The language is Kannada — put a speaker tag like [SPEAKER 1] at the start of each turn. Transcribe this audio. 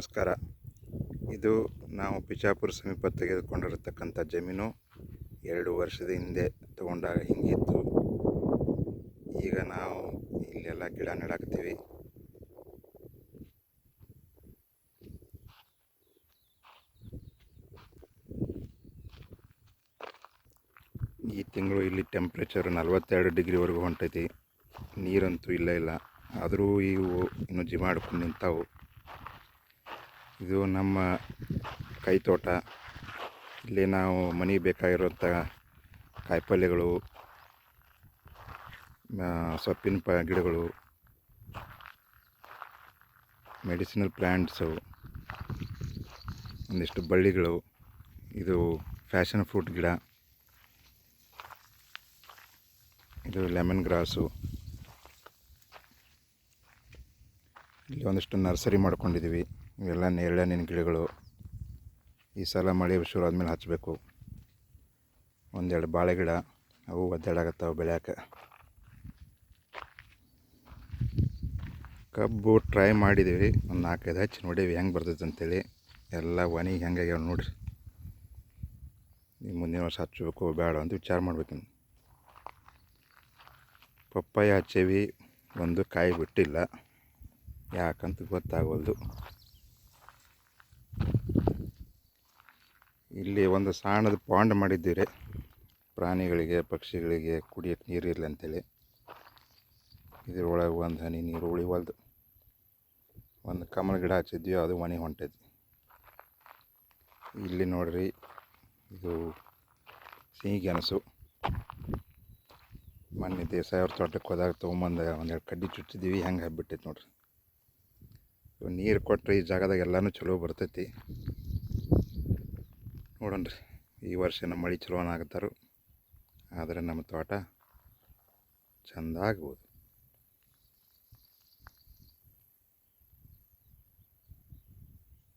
[SPEAKER 1] ನಮಸ್ಕಾರ. ಇದು ನಾವು ಬಿಜಾಪುರ ಸಮೀಪ ತೆಗೆದುಕೊಂಡಿರತಕ್ಕಂಥ ಜಮೀನು. ಎರಡು ವರ್ಷದ ಹಿಂದೆ ತಗೊಂಡಾಗ ಹಿಂಗಿತ್ತು. ಈಗ ನಾವು ಇಲ್ಲೆಲ್ಲ ಗಿಡ ನೆಡಾಕ್ತೀವಿ. ಈ ತಿಂಗಳು ಇಲ್ಲಿ ಟೆಂಪ್ರೇಚರ್ ನಲವತ್ತೆರಡು ಡಿಗ್ರಿವರೆಗೂ ಹೊಂಟೈತಿ. ನೀರಂತೂ ಇಲ್ಲ ಇಲ್ಲ. ಆದರೂ ಇವು ಇನ್ನು ಜಿ ಮಾಡ್ಕೊಂಡು ನಿಂತಾವು. ಇದು ನಮ್ಮ ಕೈ ತೋಟ ಇಲ್ಲಿ ನಾವು ಮನೆಗೆ ಬೇಕಾಗಿರುವಂಥ ಕಾಯಿಪಲ್ಯಗಳು ಆ, ಸೊಪ್ಪಿನ ಪ ಗಿಡಗಳು ಮೆಡಿಸಿನಲ್ ಪ್ಲ್ಯಾಂಟ್ಸು ಒಂದಿಷ್ಟು ಬಳ್ಳಿಗಳು ಇದು ಫ್ಯಾಷನ್ ಫ್ರೂಟ್ ಗಿಡ ಇದು ಲೆಮನ್ ಗ್ರಾಸು. ಇಲ್ಲಿ ಒಂದಿಷ್ಟು ನರ್ಸರಿ ಮಾಡ್ಕೊಂಡಿದ್ದೀವಿ. ಇವೆಲ್ಲ ನೇರಳೆಹಣ್ಣಿನ ಗಿಡಗಳು. ಈ ಸಲ ಮಳೆ ಶುರು ಆದಮೇಲೆ ಹಚ್ಚಬೇಕು ಒಂದೆರಡು ಬಾಳೆ ಗಿಡ, ಅವು ಒದ್ದಾಡಾಗತ್ತವು ಬೆಳ್ಯಾಕ. ಕಬ್ಬು ಟ್ರೈ ಮಾಡಿದ್ದೀವಿ ಒಂದು ನಾಲ್ಕೈದು ಹಚ್ಚಿ ನೋಡೀವಿ. ಹೆಂಗೆ ಬರ್ತೈತೆ ಅಂತೇಳಿ. ಎಲ್ಲ ಒಣಗಿ ಹೆಂಗಾಗ್ಯಾವ ನೋಡಿರಿ. ಈ ಮುಂದಿನ ವರ್ಷ ಹಚ್ಚಬೇಕು ಬೇಡ ಅಂತ ವಿಚಾರ ಮಾಡ್ಬೇಕು ಪಪ್ಪಾಯ ಹಚ್ಚೇವಿ. ಒಂದು ಕಾಯಿ ಬಿಟ್ಟಿಲ್ಲ. ಯಾಕಂತ ಗೊತ್ತಾಗವಲ್ದು ಇಲ್ಲಿ ಒಂದು ಸಣ್ಣದ ಪಾಂಡ್ ಮಾಡಿದ್ದೀರಿ. ಪ್ರಾಣಿಗಳಿಗೆ, ಪಕ್ಷಿಗಳಿಗೆ ಕುಡಿಯೋಕ್ಕೆ ನೀರು ಇರಲಿ ಅಂತೇಳಿ. ಇದ್ರೊಳಗೆ ಒಂದು ಹನಿ ನೀರು ಉಳಿವಲ್ದು. ಒಂದು ಕಮಲ ಗಿಡ ಹಚ್ಚಿದ್ವಿ, ಅದು ಮನೆ ಹೊಂಟೈತಿ. ಇಲ್ಲಿ ನೋಡ್ರಿ, ಇದು ಸಿಹಿ ಗೆಣಸು. ಮೊನ್ನೆ ದೇಸಾಯಿ ಅವ್ರ ತೋಟಕ್ಕೆ ಹೋದಾಗ ತೊಗೊಂಬಂದ ಒಂದೆರಡು ಕಡ್ಡಿ ಚುಚ್ಚಿದ್ದೀವಿ ಹೆಂಗೆ ಹಬ್ಬಿಟ್ಟೈತೆ ನೋಡ್ರಿ. ನೀರು ಕೊಟ್ಟರೆ ಈ ಜಾಗದಾಗ ಎಲ್ಲನೂ ಚಲೋ ಬರ್ತೈತಿ. ನೋಡೋಣ್ರಿ. ಈ ವರ್ಷ ನಮ್ಮ ಮಳೆ ಚಲೋ ಆಗತ್ತಾರು ಆದರೆ ನಮ್ಮ ತೋಟ ಚಂದ ಆಗ್ಬೋದು.